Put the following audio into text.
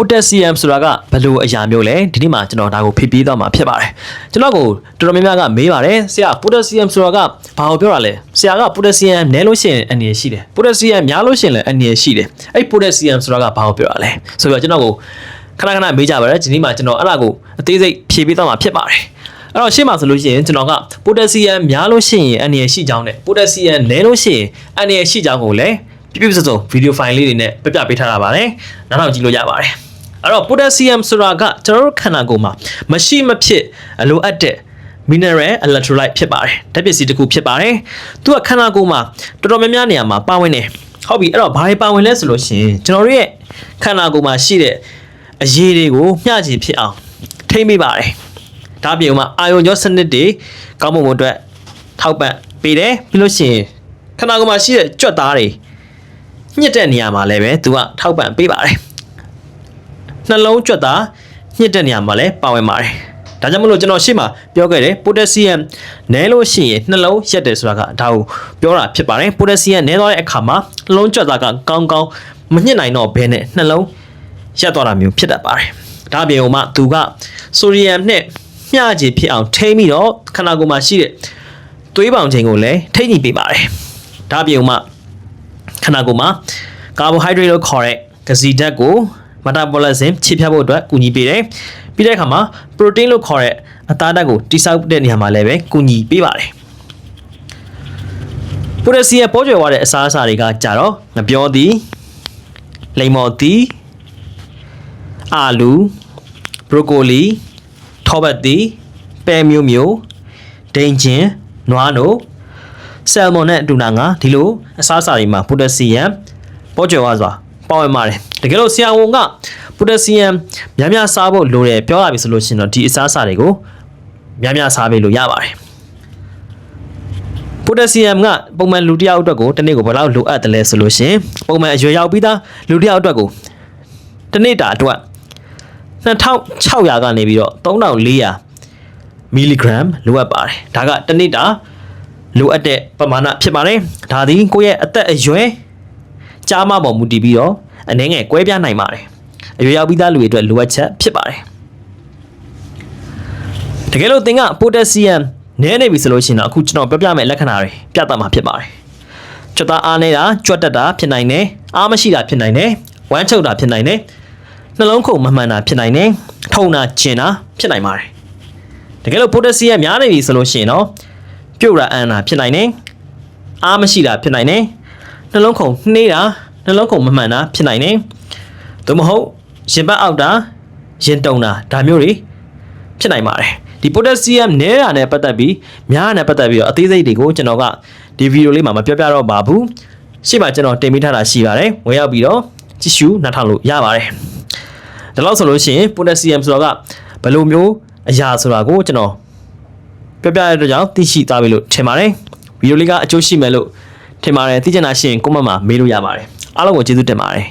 potassium ဆိုတာကဘယ်လိုအရာမျိုးလဲဒီနေ့မှာကျွန်တော်ဒါကိုဖြည့်ပေးသွားမှာဖြစ်ပါတယ်ကျွန်တော်ကိုတော်တော်များများကမေးပါတယ်ဆရာ potassium ဆိုတာကဘာကိုပြောတာလဲဆရာက potassium နည်းလို့ရှိရင်အနည်းရှိတယ် potassium များလို့ရှိရင်လည်းအနည်းရှိတယ်အဲ့ potassium ဆိုတာကဘာကိုပြောတာလဲဆိုတော့ကျွန်တော်ကိုခဏခဏမေးကြပါတယ်ဒီနေ့မှာကျွန်တော်အဲ့ဒါကိုအသေးစိတ်ဖြည့်ပေးသွားမှာဖြစ်ပါတယ်အဲ့တော့ရှေ့မှာဆိုလို့ရှိရင်ကျွန်တော်က potassium များလို့ရှိရင်အနည်းရှိကြောင်းနဲ့ potassium နည်းလို့ရှိရင်အနည်းရှိကြောင်းကိုလည်းပြပြစစုံဗီဒီယိုဖိုင်လေးတွေနဲ့ပြပြပေးထားတာပါတယ်နောက်တော့ကြည့်လို့ရပါတယ် အဲ့တော့ potassium ဆိုတာကကျွန်တော်တို့ခန္ဓာကိုယ်မှာမရှိမဖြစ်အလိုအပ်တဲ့ mineral electrolyte ဖြစ်ပါတယ်ဓာတ်ပစ္စည်းတစ်ခုဖြစ်ပါတယ်သူကခန္ဓာကိုယ်မှာတော်တော်များများနေရာမှာပါဝင်တယ်ဟုတ်ပြီအဲ့တော့ဘာတွေပါဝင်လဲဆိုလို့ရှိရင်ကျွန်တော်တို့ရဲ့ခန္ဓာကိုယ်မှာရှိတဲ့အရေးတွေကိုမျှချေဖြစ်အောင်ထိမ့်မိပါတယ်ဒါပြင်မှာအာယုံကြောစနစ်တွေကောင်းမွန်မှုအတွက်ထောက်ပံ့ပေးတယ်ပြီးလို့ရှိရင်ခန္ဓာကိုယ်မှာရှိတဲ့ကြွက်သားတွေညှစ်တဲ့နေရာမှာလည်းပဲသူကထောက်ပံ့ပေးပါတယ် နှလုံးကြွက်သားညှစ်တဲ့နေရာမှာလည်းပါဝင်ပါတယ်ဒါကြောင့်မလို့ကျွန်တော်ရှေ့မှာပြောခဲ့တယ်ပိုတက်ဆီယမ်နည်းလို့ရှိရင်နှလုံးရက်တယ်ဆိုတာကဒါကိုပြောတာဖြစ်ပါတယ်ပိုတက်ဆီယမ်နည်းသွားတဲ့အခါမှာနှလုံးကြွက်သားကကောင်းကောင်းမညှစ်နိုင်တော့ဘဲနဲ့နှလုံးရက်သွားတာမျိုးဖြစ်တတ်ပါတယ်ဒါပြင်ဟိုမှသူကဆိုဒီယမ်နဲ့မျှခြေဖြစ်အောင်ထိမ့်ပြီးတော့ခန္ဓာကိုယ်မှာရှိတဲ့သွေးပေါင်ချိန်ကိုလည်းထိမ့်ညှိပေးပါတယ်ဒါပြင်ဟိုမှခန္ဓာကိုယ်မှာကာဘိုဟိုက်ဒရိတ်လို့ခေါ်တဲ့ကစီဓာတ်ကို metabolism ခြေဖြတ်ဖို့အတွက်ကူညီပေးတယ်ပြီးတဲ့အခါမှာ protein လို့ခေါ်တဲ့အသားဓာတ်ကိုတိစောက်တဲ့နေရာမှာလည်းပဲကူညီပေးပါတယ်ပိုတက်ဆီယမ်ပေါ်ကျွယ်သွားတဲ့အစားအစာတွေကကြတော့ငပြောသည်လိမ္မော်သည်အာလူဘရိုကိုလီထောပတ်သည်ပဲမျိုးမျိုးဒိန်ချင်နွားနိုဆယ်မွန်နဲ့အတူနာငါဒီလိုအစားအစာတွေမှာပိုတက်ဆီယမ်ပေါ်ကျွယ်သွားစွာ ပါဝင်ပါတယ်တကယ်လို့ဆရာဝန်ကပိုတက်ဆီယမ်များများစားဖို့လိုတယ်ပြောရပြီဆိုလို့ရှိရင်တော့ဒီအစားအစာတွေကိုများများစားပေးလို့ရပါတယ်ပိုတက်ဆီယမ်ကပုံမှန်လူတစ်ယောက်အတွက်ကိုတစ်နေ့ကိုဘယ်လောက်လိုအပ်တယ်လဲဆိုလို့ရှိရင်ပုံမှန်အရွယ်ရောက်ပြီးသားလူတစ်ယောက်အတွက်ကိုတစ်နေ့တာအတွက်2600ကနေပြီးတော့3400မီလီဂရမ်လိုအပ်ပါတယ်ဒါကတစ်နေ့တာလိုအပ်တဲ့ပမာဏဖြစ်ပါတယ်ဒါသည်ကိုယ့်ရဲ့အသက်အရွယ် ကြားမပေါ်မူတည်ပြီးတော့အနေငယ်ကွဲပြားနိုင်ပါတယ်အရွယ်ရောက်ပြီးသားလူတွေအတွက်လိုအပ်ချက်ဖြစ်ပါတယ်တကယ်လို့သင်ကပိုတက်ဆီယမ်နည်းနေပြီဆိုလို့ရှိရင်တော့အခုကျွန်တော်ပြောပြမယ့်လက္ခဏာတွေပြသမှာဖြစ်ပါတယ်ကြွက်သားအားနေတာကြွက်တက်တာဖြစ်နိုင်တယ်အားမရှိတာဖြစ်နိုင်တယ်ဝမ်းချုပ်တာဖြစ်နိုင်တယ်နှလုံးခုန်မမှန်တာဖြစ်နိုင်တယ်ထုံတာကျင်တာဖြစ်နိုင်ပါတယ်တကယ်လို့ပိုတက်ဆီယမ်များနေပြီဆိုလို့ရှိရင်တော့ပြုတ်တာအန်တာဖြစ်နိုင်တယ်အားမရှိတာဖြစ်နိုင်တယ် နှလုံးခုန်နှေးတာနှလုံးခုန်မမှန်တာဖြစ်နိုင်တယ်သို့မဟုတ်ရင်ပတ်အောက်တာရင်တုံတာဒါမျိုးတွေဖြစ်နိုင်ပါတယ်ဒီ potassium နည်းတာနဲ့ပတ်သက်ပြီးများတာနဲ့ပတ်သက်ပြီးတော့အသေးစိတ်တွေကိုကျွန်တော်ကဒီဗီဒီယိုလေးမှာမပြောပြတော့ပါဘူးရှေ့မှာကျွန်တော်တင်ပေးထားတာရှိပါတယ်ဝင်ရောက်ပြီးတော့ကြည့်ရှုနားထောင်လို့ရပါတယ်ဒါလို့ဆိုလို့ရှိရင် potassium ဆိုတာကဘယ်လိုမျိုးအရာဆိုတာကိုကျွန်တော်ပြောပြရတဲ့ကြောင့်သိရှိသွားပြီလို့ထင်ပါတယ်ဗီဒီယိုလေးကအကျိုးရှိမယ်လို့ ထင်ပါတယ်သိချင်တာရှိရင် comment မှာမေးလို့ရပါတယ်အားလုံးကိုကျေးဇူးတင်ပါတယ်